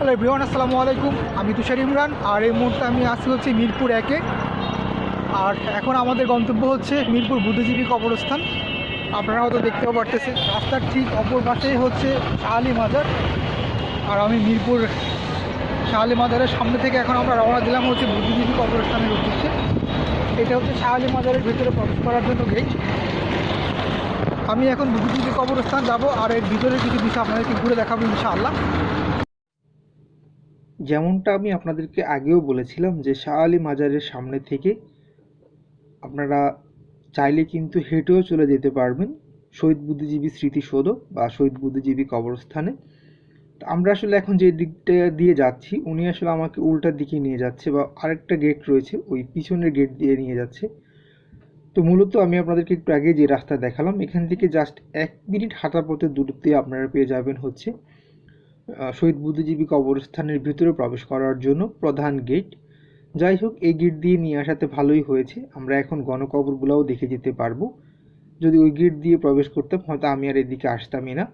Hello everyone আসসালামু আলাইকুম। আমি তুষার ইমরান, আর এই মুহূর্তে আমি আসছি হচ্ছে মিরপুর একে। আর এখন আমাদের গন্তব্য হচ্ছে মিরপুর বুদ্ধিজীবী কবরস্থান। আপনারা হয়তো দেখতেও পারতেছেন, রাস্তার ঠিক অপর পাশেই হচ্ছে শাহালি মাজার। আর আমি মিরপুর শাহালি মাজারের সামনে থেকে এখন আমরা রওনা দিলাম হচ্ছে বুদ্ধিজীবী কবরস্থানের উদ্দেশ্যে। এটা হচ্ছে শাহালি মাজারের ভিতরে প্রবেশ করার জন্য গেট আমি এখন বুদ্ধিজীবী কবরস্থান যাব, আর এর ভিতরে কিছু বিষয় আপনাদেরকে ঘুরে দেখাবো ইনশাআল্লাহ। যেমনটা আমি আপনাদেরকে আগেও বলেছিলাম যে শাহ আলী মাজারের সামনে থেকে আপনারা চাইলে কিন্তু হেঁটেও চলে যেতে পারবেন শহীদ বুদ্ধিজীবী স্মৃতিসৌধ বা শহীদ বুদ্ধিজীবী কবরস্থানে। তো আমরা আসলে এখন যে দিকটা দিয়ে যাচ্ছি, উনি আসলে আমাকে উল্টার দিকে নিয়ে যাচ্ছে বা আরেকটা গেট রয়েছে, ওই পিছনের গেট দিয়ে নিয়ে যাচ্ছে। তো মূলত আমি আপনাদেরকে একটু আগে যে রাস্তা দেখালাম, এখান থেকে জাস্ট এক মিনিট হাঁটা পথের দূরত্বে আপনারা পেয়ে যাবেন হচ্ছে শহীদ বুদ্ধিজীবী কবরস্থানের ভিতরে প্রবেশ করার জন্য প্রধান গেট। যাই হোক, এই গেট দিয়ে নিয়ে আসাতে ভালোই হয়েছে। আমরা এখন গণকবরগুলোও দেখে যেতে পারব। যদি ওই গেট দিয়ে প্রবেশ করতাম, হয়তো আমি আর এদিকে আসতামই না।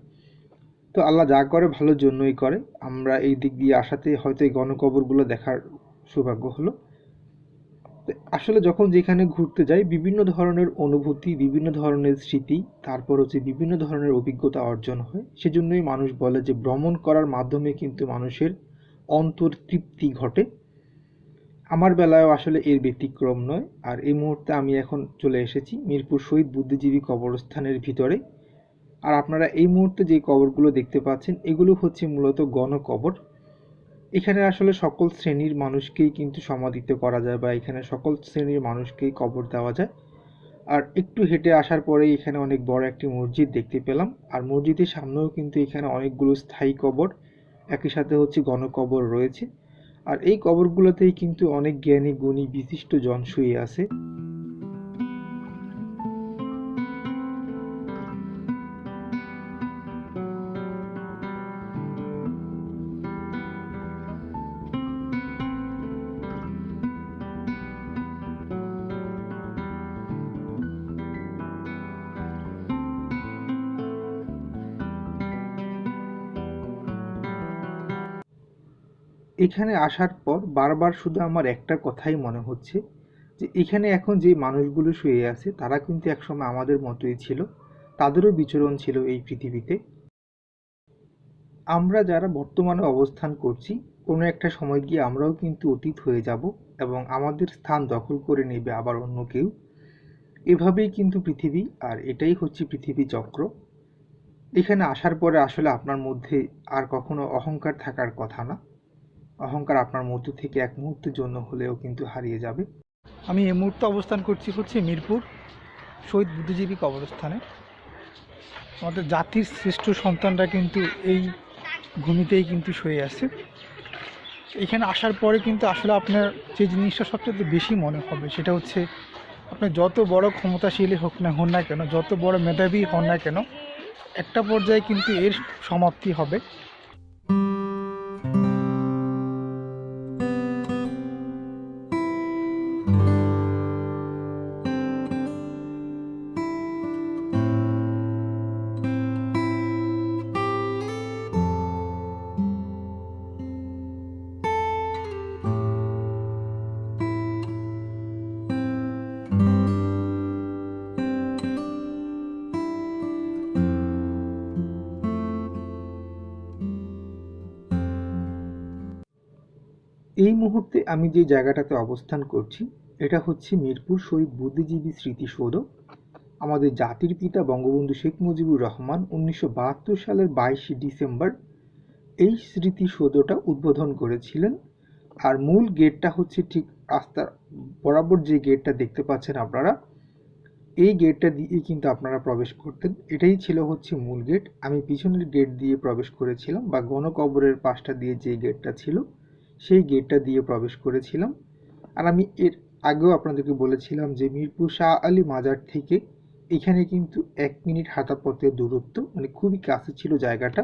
তো আল্লাহ যা করে, ভালোর জন্যই করে। আমরা এই দিক দিয়ে আসাতে হয়তো এই গণকবরগুলো দেখার সৌভাগ্য হলো। আসলে যখন যেখানে ঘুরতে যাই, বিভিন্ন ধরনের অনুভূতি, বিভিন্ন ধরনের স্মৃতি, তারপর হচ্ছে বিভিন্ন ধরনের অভিজ্ঞতা অর্জন হয়। সেজন্যই মানুষ বলে যে, ভ্রমণ করার মাধ্যমে কিন্তু মানুষের অন্তর তৃপ্তি ঘটে। আমার বেলায়ও আসলে এর ব্যতিক্রম নয়। আর এই মুহূর্তে আমি এখন চলে এসেছি মিরপুর শহীদ বুদ্ধিজীবী কবরস্থানের ভিতরে। আর আপনারা এই মুহূর্তে যে কবরগুলো দেখতে পাচ্ছেন, এগুলো হচ্ছে মূলত গণকবর। এখানে আসলে সকল শ্রেণির মানুষকেই কিন্তু সমাধিত করা যায় বা এখানে সকল শ্রেণির মানুষকেই কবর দেওয়া যায়। আর একটু হেঁটে আসার পরেই এখানে অনেক বড় একটি মসজিদ দেখতে পেলাম। আর মসজিদের সামনেও কিন্তু এখানে অনেকগুলো স্থায়ী কবর, একই সাথে হচ্ছে গণকবর রয়েছে। আর এই কবরগুলোতেই কিন্তু অনেক জ্ঞানী, গুণী, বিশিষ্ট জন শুয়ে আছে। এখানে আসার পর বারবার শুধু আমার একটা কথাই মনে হচ্ছে, যে এখানে এখন যে মানুষগুলো শুয়ে আছে, তারা কিন্তু একসময় আমাদের মতোই ছিল, তাদেরও বিচরণ ছিল এই পৃথিবীতে। আমরা যারা বর্তমানে অবস্থান করছি, কোনো একটা সময় গিয়ে আমরাও কিন্তু অতীত হয়ে যাব এবং আমাদের স্থান দখল করে নেবে আবার অন্য কেউ। এভাবেই কিন্তু পৃথিবী, আর এটাই হচ্ছে পৃথিবী চক্র। এখানে আসার পরে আসলে আপনার মধ্যে আর কখনো অহংকার থাকার কথা না। অহংকার আপনার মধ্য থেকে এক মুহূর্তের জন্য হলেও কিন্তু হারিয়ে যাবে। আমি এই মুহূর্তে অবস্থান করছি হচ্ছে মিরপুর, শহীদ বুদ্ধিজীবী কবরস্থানে। আমাদের জাতির শ্রেষ্ঠ সন্তানরা কিন্তু এই ভূমিতেই কিন্তু শুয়ে আছে। এখানে আসার পরে কিন্তু আসলে আপনার যে জিনিসটা সবচেয়ে বেশি মনে হবে সেটা হচ্ছে আপনি যত বড় ক্ষমতাশীল হোক না হন না কেন, যত বড় মেধাবী হন না কেন, একটা পর্যায়ে কিন্তু এর সমাপ্তি হবে। এই মুহূর্তে আমি যে জায়গাটাতে অবস্থান করছি, এটা হচ্ছে মিরপুর শহীদ বুদ্ধিজীবী স্মৃতিসৌধ। আমাদের জাতির পিতা বঙ্গবন্ধু শেখ মুজিবুর রহমান উনিশশো বাহাত্তর সালের বাইশে ডিসেম্বর এই স্মৃতিসৌধটা উদ্বোধন করেছিলেন। আর মূল গেটটা হচ্ছে ঠিক রাস্তার বরাবর যে গেটটা দেখতে পাচ্ছেন আপনারা, এই গেটটা দিয়ে কিন্তু আপনারা প্রবেশ করতেন। এটাই ছিল হচ্ছে মূল গেট। আমি পিছনের গেট দিয়ে প্রবেশ করেছিলাম বা গণকবরের পাশটা দিয়ে যে গেটটা ছিল সেই গেটটা দিয়ে প্রবেশ করেছিলাম। আর আমি এর আগেও আপনাদেরকে বলেছিলাম যে মিরপুর শাহ আলী মাজার থেকে এখানে কিন্তু এক মিনিট হাঁটা পথের দূরত্ব মানে খুবই কাছে ছিল জায়গাটা।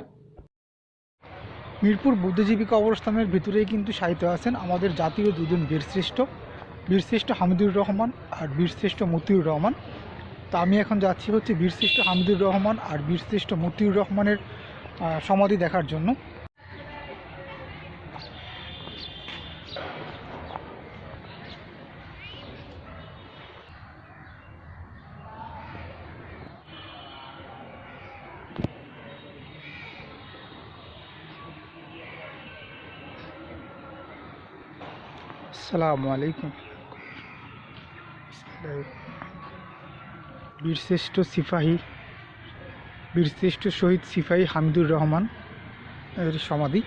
মিরপুর বুদ্ধিজীবী কবরস্থানের ভিতরেই কিন্তু সাহিত্য আছেন আমাদের জাতীয় দুজন বীরশ্রেষ্ঠ। বীরশ্রেষ্ঠ হামিদুর রহমান আর বীরশ্রেষ্ঠ মতিউর রহমান। তা আমি এখন যাচ্ছি হচ্ছে বীরশ্রেষ্ঠ হামিদুর রহমান আর বীরশ্রেষ্ঠ মতিউর রহমানের সমাধি দেখার জন্য। আসসালামু আলাইকুম। বীরশ্রেষ্ঠ সিপাহী, বীরশ্রেষ্ঠ শহীদ সিপাহী হামিদুর রহমান এর সমাধি।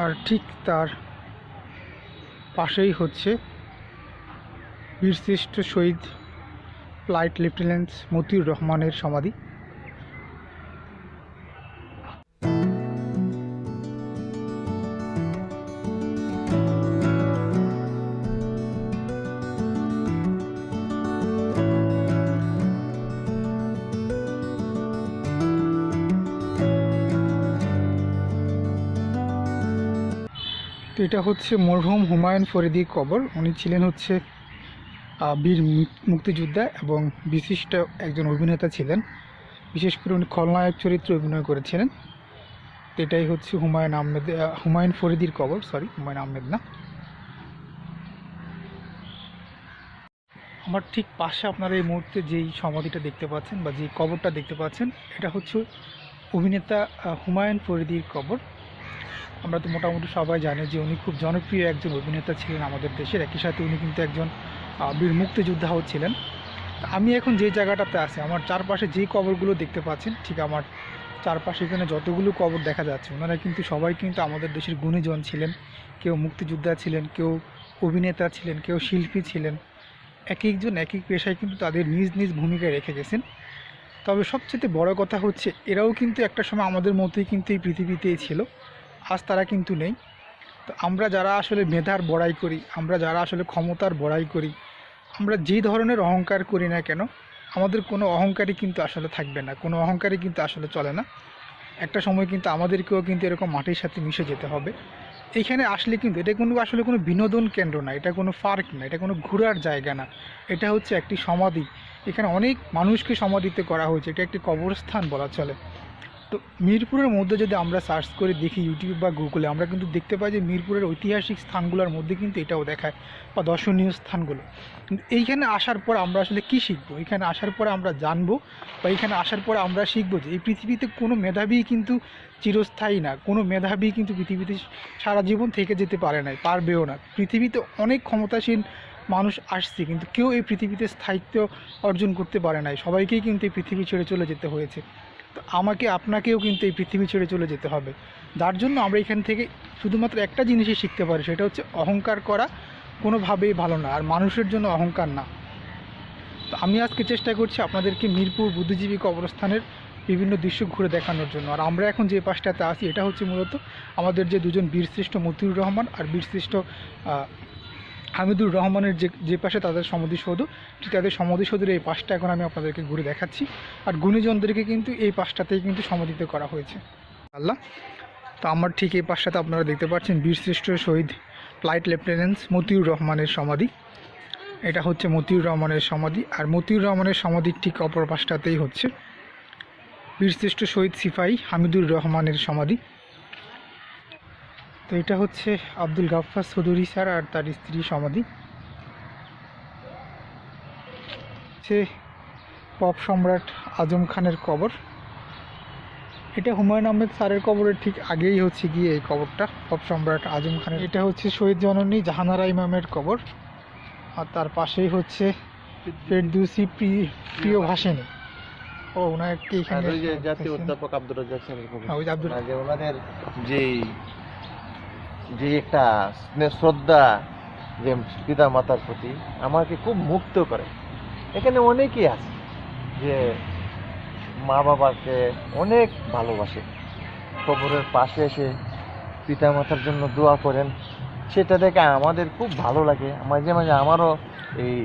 আর ঠিক তার পাশেই হচ্ছে বীরশ্রেষ্ঠ শহীদ ফ্লাইট লেফটেন্যান্ট মতিউর রহমানের সমাধি। এটা হচ্ছে মরহুম হুমায়ুন ফরিদির কবর। উনি ছিলেন হচ্ছে বীর মুক্তিযোদ্ধা এবং বিশিষ্ট একজন অভিনেতা ছিলেন। বিশেষ করে উনি খলনায়ক চরিত্রে অভিনয় করেছিলেন। এটাই হচ্ছে হুমায়ুন আহমেদ হুমায়ুন ফরিদির কবর সরি হুমায়ুন আহমেদ না। আমার ঠিক পাশে আপনারা এই মুহূর্তে যেই সমাধিটা দেখতে পাচ্ছেন বা যে কবরটা দেখতে পাচ্ছেন, এটা হচ্ছে অভিনেতা হুমায়ুন ফরিদির কবর। আমরা তো মোটামুটি সবাই জানি যে উনি খুব জনপ্রিয় একজন অভিনেতা ছিলেন আমাদের দেশের। একই সাথে উনি কিন্তু একজন বীর মুক্তিযোদ্ধাও ছিলেন। আমি এখন যে জায়গাটাতে আছি, আমার চারপাশে যে কবরগুলো দেখতে পাচ্ছেন, ঠিক আমার চারপাশে এখানে যতগুলো কবর দেখা যাচ্ছে, ওনারা কিন্তু সবাই কিন্তু আমাদের দেশের গুণীজন ছিলেন। কেউ মুক্তিযোদ্ধা ছিলেন, কেউ অভিনেতা ছিলেন, কেউ শিল্পী ছিলেন। এক একজন এক এক পেশায় কিন্তু তাদের নিজ নিজ ভূমিকায় রেখে গেছেন। তবে সবচেয়ে বড় কথা হচ্ছে, এরাও কিন্তু একটা সময় আমাদের মতোই কিন্তু এই পৃথিবীতেই ছিল। আজ তারা কিন্তু নেই। তো আমরা যারা আসলে মেধার বড়াই করি, আমরা যারা আসলে ক্ষমতার বড়াই করি, আমরা যে ধরনের অহংকার করি না কেন, আমাদের কোনো অহংকারই কিন্তু আসলে থাকবে না, কোনো অহংকারই কিন্তু আসলে চলে না। একটা সময় কিন্তু আমাদেরকেও কিন্তু এরকম মাটির সাথে মিশে যেতে হবে। এইখানে আসলে কিন্তু এটা কোনো আসলে কোনো বিনোদন কেন্দ্র না, এটা কোনো পার্ক না, এটা কোনো ঘোরার জায়গা না। এটা হচ্ছে একটি সমাধি। এখানে অনেক মানুষকে সমাধিতে করা হয়েছে, এটা একটি কবরস্থান বলা চলে। তো মিরপুরের মধ্যে যদি আমরা সার্চ করে দেখি ইউটিউব বা গুগলে আমরা কিন্তু দেখতে পাই যে মিরপুরের ঐতিহাসিক স্থানগুলোর মধ্যে কিন্তু এটাও দেখায় বা দর্শনীয় স্থানগুলো। এইখানে আসার পর আমরা আসলে কি শিখব? এখানে আসার পরে আমরা জানব বা এখানে আসার পরে আমরা শিখব যে এই পৃথিবীতে কোনো মেধাবী কিন্তু চিরস্থায়ী না, কোনো মেধাবী কিন্তু পৃথিবীতে সারা জীবন থেকে যেতে পারে না পারবেও না। পৃথিবীতে অনেক ক্ষমতাসীন মানুষ আসছে, কিন্তু কেউ এই পৃথিবীতে স্থায়িত্ব অর্জন করতে পারে নাই। সবাইকেই কিন্তু এই পৃথিবী ছেড়ে চলে যেতে হয়েছে। আমাকে, আপনাকেও কিন্তু এই পৃথিবী ছেড়ে চলে যেতে হবে। যার জন্য আমরা এখান থেকে শুধুমাত্র একটা জিনিসই শিখতে পারি, সেটা হচ্ছে অহংকার করা কোনোভাবেই ভালো না, আর মানুষের জন্য অহংকার না। তো আমি আজকে চেষ্টা করছি আপনাদেরকে মিরপুর বুদ্ধিজীবী কবরস্থানের বিভিন্ন দৃশ্য ঘুরে দেখানোর জন্য। আর আমরা এখন যে পাশটাতে আছি, এটা হচ্ছে মূলত আমাদের যে দুজন বীরশ্রেষ্ঠ মতিউর রহমান আর বীরশ্রেষ্ঠ হামিদুর রহমানের যে যে পাশে তাদের সমাধিসৌধ ঠিক তাদের সমাধিসৌধের এই পাশটা এখন আমি আপনাদেরকে ঘুরে দেখাচ্ছি। আর গুণীজনদেরকে কিন্তু এই পাশটাতেই কিন্তু সমাধিত করা হয়েছে। আল্লাহ, তো আমার ঠিক এই পাশটাতে আপনারা দেখতে পাচ্ছেন বীরশ্রেষ্ঠ শহীদ ফ্লাইট লেফটেন্যান্ট মতিউর রহমানের সমাধি। এটা হচ্ছে মতিউর রহমানের সমাধি, আর মতিউর রহমানের সমাধির ঠিক অপর পাশটাতেই হচ্ছে বীরশ্রেষ্ঠ শহীদ সিপাহী হামিদুর রহমানের সমাধি। তো এটা হচ্ছে আব্দুল গাফফার চৌধুরী স্যার আর তার স্ত্রী সমাধি। হচ্ছে পপ সম্রাট আজম খানের কবর। এটা হুমায়ুন আহমেদ স্যারের কবরের ঠিক আগেই হচ্ছে গিয়ে এই কবরটা পপ সম্রাট আজম খানের। এটা হচ্ছে শহীদ জননী জাহানারা ইমামের কবর। আর তার পাশেই হচ্ছে ফেরদুসি প্রি- প্রিয় ভাসেনি। ও ওনাকে এখানে জাতীয় অধ্যাপক আব্দুর রাজ্জাক স্যারের কবর। হ্যাঁ, ওই যে আব্দুল- মানে ওনাদের যে যে একটা শ্রদ্ধা যে পিতা মাতার প্রতি আমাকে খুব মুক্ত করে। এখানে অনেকেই আছে যে মা বাবাকে অনেক ভালোবাসে। কবরের পাশে এসে পিতা মাতার জন্য দোয়া করেন। সেটা দেখে আমাদের খুব ভালো লাগে। মাঝে মাঝে আমারও এই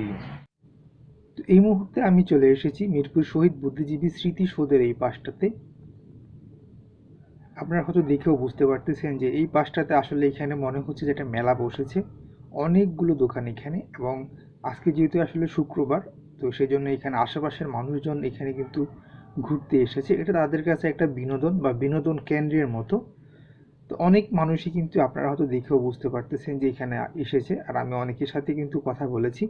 এই মুহূর্তে আমি চলে এসেছি মিরপুর শহীদ বুদ্ধিজীবী স্মৃতিসৌধের এই পাশটাতে। আপনারা হয়তো দেখেও বুঝতে পারতেছেন যে এই পাশটাতে আসলে এখানে মনে হচ্ছে যে একটা মেলা বসেছে। অনেকগুলো দোকান এখানে এবং আজকে যেহেতু আসলে শুক্রবার, তো সেই জন্য এখানে আশেপাশের মানুষজন এখানে কিন্তু ঘুরতে এসেছে। এটা তাদের কাছে একটা বিনোদন বা বিনোদন কেন্দ্রের মতো। তো অনেক মানুষই কিন্তু আপনারা হয়তো দেখেও বুঝতে পারতেছেন যে এখানে এসেছে আর আমি অনেকের সাথে কিন্তু কথা বলেছি।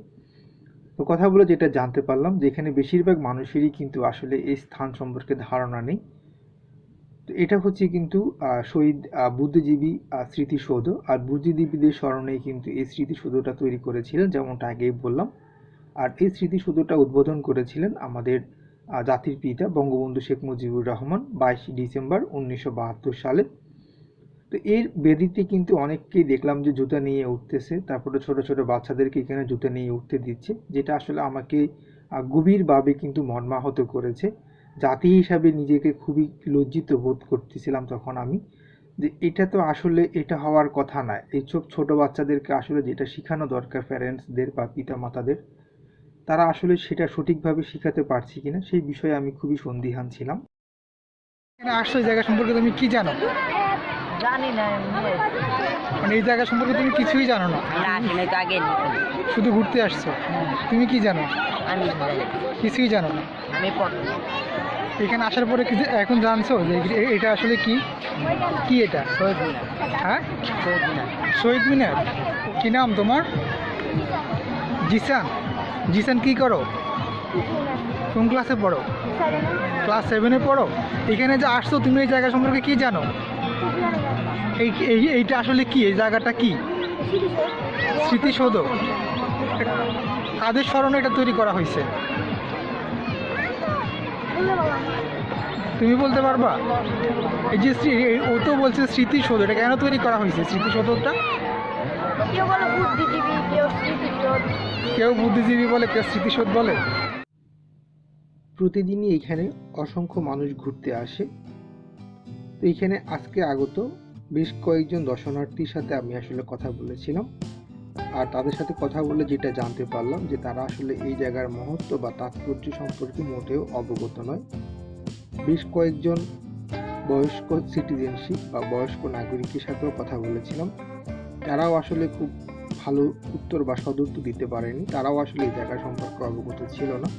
তো কথা বলে যেটা জানতে পারলাম যে এখানে বেশিরভাগ মানুষেরই কিন্তু আসলে এই স্থান সম্পর্কে ধারণা নেই। তো এটা হচ্ছে কিন্তু শহীদ বুদ্ধিজীবী স্মৃতিসৌধ। আর বুদ্ধিজীবীদের স্মরণেই কিন্তু এই স্মৃতিসৌধটা তৈরি করেছিলেন, যেমনটা আগেই বললাম। আর এই স্মৃতিসৌধটা উদ্বোধন করেছিলেন আমাদের জাতির পিতা বঙ্গবন্ধু শেখ মুজিবুর রহমান বাইশে ডিসেম্বর উনিশশো বাহাত্তর সালে। তো এর বেদিতে কিন্তু অনেককেই দেখলাম যে জুতা নিয়ে উঠতেছে। তারপরে ছোট ছোট বাচ্চাদেরকে এখানে জুতা নিয়ে উঠতে দিচ্ছে, যেটা আসলে আমাকে গভীরভাবে কিন্তু মর্মাহত করেছে। জাতি হিসাবে নিজেকে খুবই লজ্জিত বোধ করতেছিলাম তখন আমি যে এটা তো আসলে এটা হওয়ার কথা নয় এইসব ছোট বাচ্চাদেরকে আসলে যেটা শেখানো দরকার প্যারেন্টসদের বা পিতা মাতাদের তারা আসলে সেটা সঠিকভাবে শেখাতে পারছি কিনা সেই বিষয়ে আমি খুবই সন্দিহান ছিলাম। এখানে আসছো এই জায়গা সম্পর্কে তুমি কি জানো? জানি না মানে এই জায়গা সম্পর্কে তুমি কিছুই জানো না? না আসলে তো আগে শুধু ঘুরতে আসছো? তুমি কি জানো? আমি কিছুই জানো না? আমি পড়ি। এখানে আসার পরে কি যে- এখন জানছো যে এটা আসলে কি? কি এটা? শহীদ মিনার হ্যাঁ? শহীদ মিনার। শহীদ মিনার কি নাম তোমার? জিসান। জিসান কি করো? কোন ক্লাসে পড়ো? ক্লাস সেভেনে পড়ো? এখানে যে আসছো তুমি এই জায়গা সম্পর্কে কি জানো? এই এই- এইটা আসলে কি? এই জায়গাটা কি? স্মৃতিসৌধ। কাদের স্মরণে এটা তৈরি করা হয়েছে। তুমি বলতে পারবা? এই যে ও তো বলছে স্মৃতিসৌধ এটা কেন তৈরি করা হয়েছে স্মৃতিসৌধটা? কেউ বুদ্ধিজীবী কেউ বুদ্ধিজীবী বলে কেউ স্মৃতিসৌধ বলে? প্রতিদিনই এখানে অসংখ্য মানুষ ঘুরতে আসে। তো এখানে আজকে আগত বেশ কয়েকজন দর্শনার্থীর সাথে আমি আসলে কথা বলেছিলাম। আর তাদের সাথে কথা বলে যেটা জানতে পারলাম যে তারা আসলে এই জায়গার মহত্ব বা তাৎপর্য সম্পর্কে মোটেও অবগত নয়। বেশ কয়েকজন বয়স্ক সিটিজেনশিপ বা বয়স্ক নাগরিকের সাথেও কথা বলেছিলাম। তারাও আসলে খুব ভালো উত্তর বা সদুত্তর দিতে পারেনি। তারাও আসলে এই জায়গা সম্পর্কে অবগত ছিল না।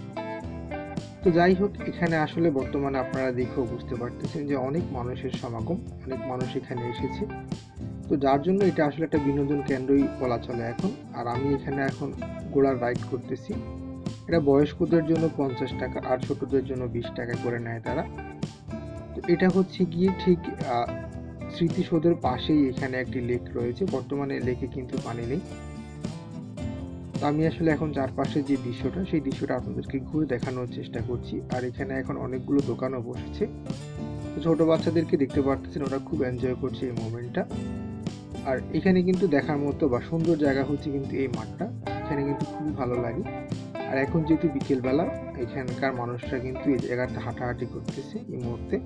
তো যাই হোক, এখানে আসলে বর্তমানে আপনারা দেখেও বুঝতে পারতেছেন যে অনেক মানুষের সমাগম, অনেক মানুষ এখানে এসেছে। তো যার জন্য এটা আসলে একটা বিনোদন কেন্দ্রই বলা চলে এখন। আর আমি এখানে এখন ঘোড়ার রাইড করতেছি। এটা বয়স্কদের জন্য পঞ্চাশ টাকা, আর ছোটদের জন্য বিশ টাকা করে নেয় তারা। তো এটা হচ্ছে গিয়ে ঠিক স্মৃতিসৌধের পাশেই এখানে একটি লেক রয়েছে। বর্তমানে লেকে কিন্তু পানি নেই। তো আমি আসলে এখন চারপাশে যে দৃশ্যটা, সেই দৃশ্যটা আপনাদেরকে ঘুরে দেখানোর চেষ্টা করছি। আর এখানে এখন অনেকগুলো দোকানও বসেছে। ছোট বাচ্চাদেরকে দেখতে পারতেছেন, ওরা খুব এনজয় করছে এই মোমেন্টটা আর এখানে কিন্তু দেখার মতো বা সুন্দর জায়গা হচ্ছে কিন্তু এই মাঠটা। এখানে কিন্তু খুবই ভালো লাগে। আর এখন যেহেতু বিকেলবেলা, এখানকার মানুষরা কিন্তু এই জায়গাটা হাঁটাহাঁটি করতেছে এই মুহূর্তে।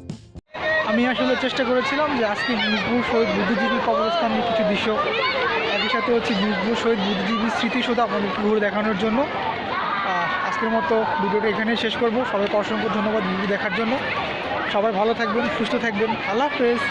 আমি আসলে চেষ্টা করেছিলাম যে আজকে মিরপুর শহীদ বুদ্ধিজীবী কবরস্থানের কিছু দৃশ্য। একই সাথে হচ্ছে মিরপুর শহীদ বুদ্ধিজীবী স্মৃতিসৌধ আপনাদের ঘুরে দেখানোর জন্য। আজকের মতো ভিডিওটা এখানেই শেষ করব। সবাইকে অসংখ্য ধন্যবাদ ভিডিও দেখার জন্য। সবাই ভালো থাকবেন, সুস্থ থাকবেন। আল্লাহ হাফেজ।